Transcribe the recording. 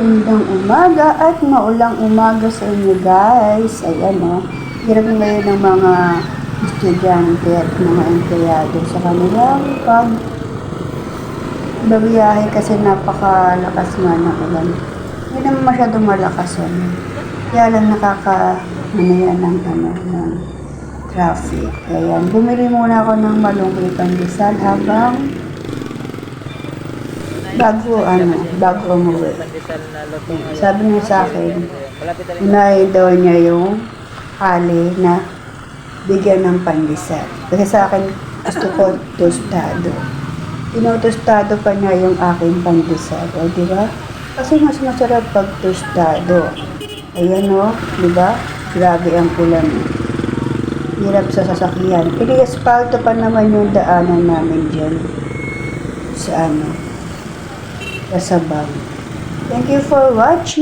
Magandang umaga at maulang umaga sa inyo guys. Ayan o. Hirap ngayon ng mga estudyante at mga empleyado sa kanilang pag babiyahe kasi napakalakas nga ng ulan. Hindi naman masyadong malakas yan. Kaya lang nakaka ano yan ng ano ng traffic. Ayan. Bumili muna ako ng malunggay pandesal habang bago ano, bago umuwi. Sabi niya sa akin, unahin daw niya yung hali na bigyan ng pandesal. Kasi sa akin, gusto ko tostado. Tinotostado pa niya yung aking pandesal. O, di ba? Kasi mas masarap pag tostado. Ayan o, di ba? Grabe ang ulan. Hirap sa sasakyan. Pini-espalto pa naman yung daanan namin dyan. Sa ano? Sa Sabang. Thank you for watching.